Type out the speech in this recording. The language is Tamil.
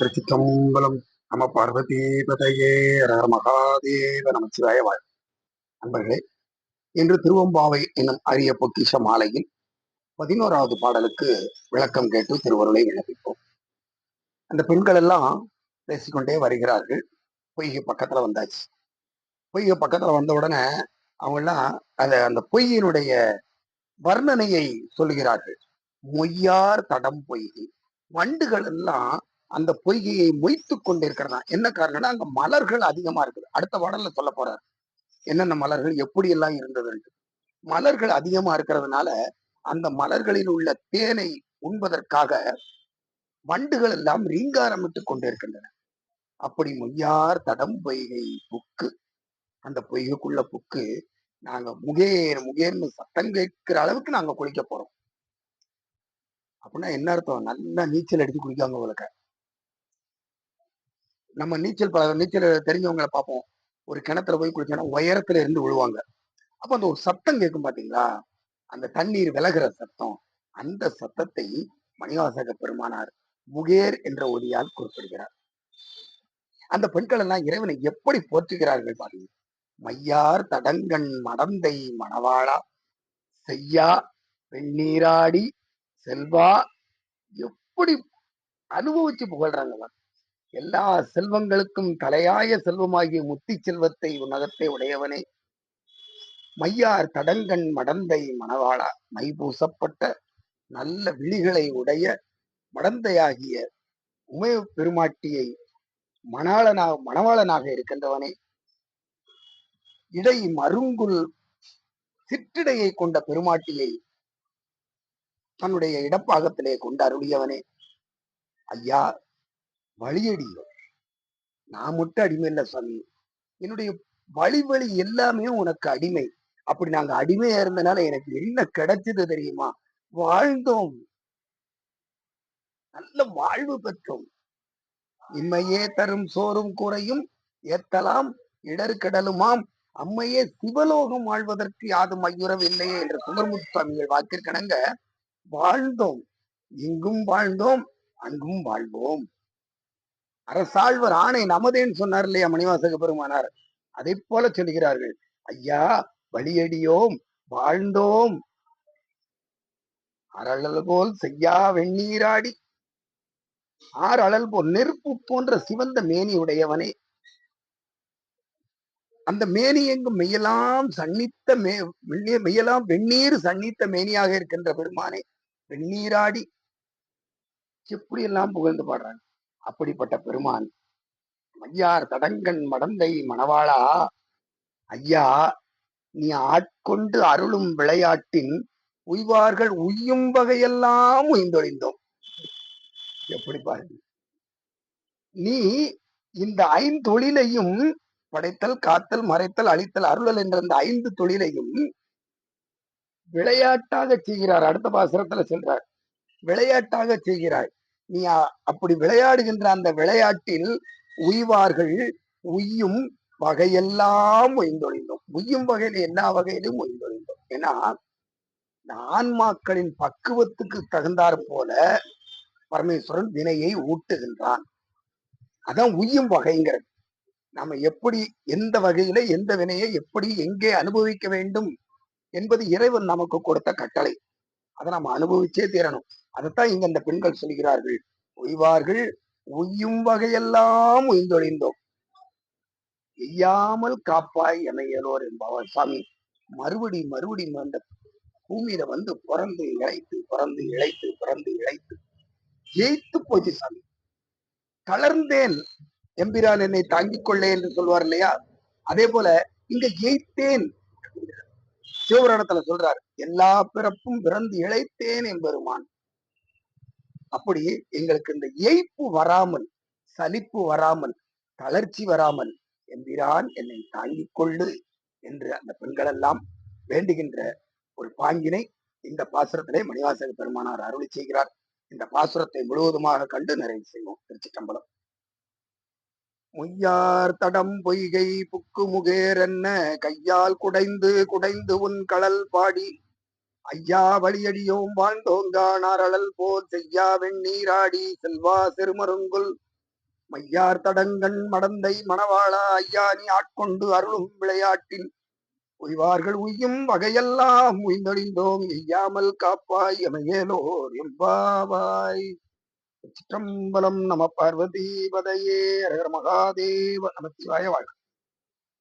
திருச்சிற்றம்பலம் நம பார்வதி பதையே ரகர மகாதேவ நமச்சிவாய வாழ் நண்பர்களே இன்று திருவம்பாவை என்னும் அரிய பொக்கிஷ மாலையில் பதினோராவது பாடலுக்கு விளக்கம் கேட்டு திருவருளை விண்ணப்பிப்போம். அந்த பெண்கள் எல்லாம் பேசிக்கொண்டே வருகிறார்கள். பொய்கை பக்கத்துல வந்தாச்சு. பொய்கை பக்கத்துல வந்த உடனே அவங்கெல்லாம் அந்த அந்த பொய்யினுடைய வர்ணனையை சொல்லுகிறார்கள். மொய்யார் தடம் பொய்கை. வண்டுகள் எல்லாம் அந்த பொய்கையை மொய்த்து கொண்டிருக்கிறதா? என்ன காரணம்னா அங்க மலர்கள் அதிகமா இருக்குது. அடுத்த பாடல்ல சொல்ல போறார். என்னென்ன மலர்கள் எப்படி எல்லாம் இருந்தது மலர்கள் அதிகமா இருக்கிறதுனால அந்த மலர்களில் உள்ள தேனை உண்பதற்காக வண்டுகள் எல்லாம் ரீங்காரமிட்டு கொண்டிருக்கின்றன. அப்படி மொய்யார் தடம் பொய்கை புக்கு அந்த பொய்கைக்குள்ள புக்கு நாங்க முகேர் முகேர்னு சத்தம் கேட்கிற அளவுக்கு நாங்க குளிக்க போறோம். அப்படின்னா என்ன அர்த்தம்? நல்லா நீச்சல் அடிச்சு குளிக்காங்க உங்களுக்கு நம்ம நீச்சல் பழக நீச்சல் தெரிஞ்சவங்களை பார்ப்போம். ஒரு கிணத்துல போய் குளிச்சோன்னா உயரத்துல இருந்து விழுவாங்க. அப்ப அந்த ஒரு சத்தம் கேட்கும் பாத்தீங்களா? அந்த தண்ணீர் விலகிற சத்தம். அந்த சத்தத்தை மணிவாசக பெருமானார் முகேர் என்ற ஒலியால் குறிப்பிடுகிறார். அந்த பெண்கள் எல்லாம் இறைவனை எப்படி போற்றுகிறார்கள் பாருங்க. மையார் தடங்கண் மடந்தை மணவாளா செய்யா வெண்ணீராடி செல்வா எப்படி அனுபவிச்சு புகழ்றாங்க எல்லா செல்வங்களுக்கும் தலையாய செல்வமாகிய முத்தி செல்வத்தை உன்னகத்தை உடையவனே. மையார் தடங்கண் மடந்தை மணவாளா மை பூசப்பட்ட நல்ல விழிகளை உடைய மடந்தையாகிய உமய பெருமாட்டியை மணாளனாக மணவாளனாக இருக்கின்றவனே. இடை மருங்குல் சிற்றிடையை கொண்ட பெருமாட்டியை தன்னுடைய இடப்பாகத்திலே கொண்டு அருளியவனே. ஐயா வழியடியோ நான் மட்டும் அடிமை இல்லை சாமி என்னுடைய வழி வழி எல்லாமே உனக்கு அடிமை. அப்படி நாங்க அடிமையா இருந்தனால எனக்கு என்ன கிடைச்சது தெரியுமா? வாழ்ந்தோம். நல்ல வாழ்வு பெற்றோம். இம்மையே தரும் சோறும் குறையும் ஏத்தலாம். இடர்கடலுமாம் அம்மையே சிவலோகம் வாழ்வதற்கு யாதும் ஐயுறவில்லையே என்று சுந்தரமுத்துவாமிகள் வாக்கிற்கணங்க வாழ்ந்தோம். இங்கும் வாழ்ந்தோம் அங்கும் வாழ்வோம். அரசாழ்வர் ஆணை நமதேன்னு சொன்னார் இல்லையா மணிவாசக பெருமானார்? அதை போல சொல்கிறார்கள் ஐயா வழியடியோம் வாழ்ந்தோம். அரளல் போல் செய்யா வெண்ணீராடி ஆர் அழல் போல் நெருப்பு போன்ற சிவந்த மேனி உடையவனே. அந்த மேனி எங்கும் மெய்யெல்லாம் சன்னித்த மே மெய்யலாம் வெந்நீர் சன்னித்த மேனியாக இருக்கின்ற பெருமானே. வெந்நீராடி. எப்படி எல்லாம் புகழ்ந்து பாடுறாங்க. அப்படிப்பட்ட பெருமான். ஐயார் தடங்கன் மடந்தை மணவாளா ஐயா நீ ஆட்கொண்டு அருளும் விளையாட்டின் உய்வார்கள் உய்யும் வகையெல்லாம் உய்ந்தொழிந்தோம். எப்படி பாருங்க. நீ இந்த ஐந்தொழிலையும் படைத்தல் காத்தல் மறைத்தல் அழித்தல் அருளல் என்ற இந்த ஐந்து தொழிலையும் விளையாட்டாக செய்கிறார். அடுத்த பாசுரத்துல சென்றார் விளையாட்டாக செய்கிறாய். நீ அப்படி விளையாடுகின்ற அந்த விளையாட்டில் உய்வார்கள் உய்யும் வகையெல்லாம் ஒய்ந்தொழிந்தோம் உய்யும் வகையில எல்லா வகையிலும் ஒய்ந்தொழிந்தோம் ஏன்னா இந்த ஆன்மாக்களின் பக்குவத்துக்கு தகுந்தாற் போல பரமேஸ்வரன் வினையை ஊட்டுகின்றான். அதான் உய்யும் வகைங்கிறது. நம்ம எப்படி எந்த வகையில எந்த வினையை எப்படி எங்கே அனுபவிக்க வேண்டும் என்பது இறைவன் நமக்கு கொடுத்த கட்டளை. அதை நம்ம அனுபவிச்சே தீரணும். அதைத்தான் இங்க இந்த பெண்கள் சொல்கிறார்கள். உய்வார்கள் உய்யும் வகையெல்லாம் உய்ந்தொழிந்தோம். எய்யாமல் காப்பாய் எமையலோர் என்பவர் சாமி மறுபடி மறுபடி அந்த பூமியில வந்து பிறந்து இழைத்து பிறந்து இழைத்து பிறந்து இழைத்து ஜெயித்து போச்சு சாமி. தளர்ந்தேன் எம்பிரான் என்னை தாங்கிக் கொள்ளே என்று சொல்வார் இல்லையா? அதே போல இங்க ஜெயித்தேன் சிவபுராணத்துல சொல்றார் எல்லா பிறப்பும் பிறந்து இழைத்தேன் என்பருமான். அப்படி எங்களுக்கு இந்த ஏய்ப்பு வராமல் சலிப்பு வராமல் தளர்ச்சி வராமல் எம்பிரான் என்னை தாங்கிக் கொள்ளு என்று அந்த பெண்கள் எல்லாம் வேண்டுகின்ற ஒரு பாங்கினை இந்த பாசுரத்திலே மணிவாசக பெருமானார் அருளி செய்கிறார். இந்த பாசுரத்தை முழுவதுமாக கண்டு நிறைவு செய்வோம். திருச்சிட்டம்பலம் முய்யார் தடம் பொய்கை புக்கு முகேர் என்ன? கையால் குடைந்து குடைந்து உன் களல் பாடி ஐயா வழியடியோம் வாழ்ந்தோங்கானார் அழல் போல் செய்யா வெண்ணீராடி செல்வா சிறுமருங்குல் மையார் தடங்கண் மடந்தை மணவாளா ஐயா நீ ஆட்கொண்டு அருளும் விளையாட்டில் உய்வார்கள் உய்யும் வகையெல்லாம் உய்ந்தொழிந்தோம் எய்யாமல் காப்பாய் எமையேலோர் எம்பாவாய் சிற்றம்பலம் நம பார்வதி பதையே அரகர மகாதேவ நமச்சிவாய வாழ்க்கை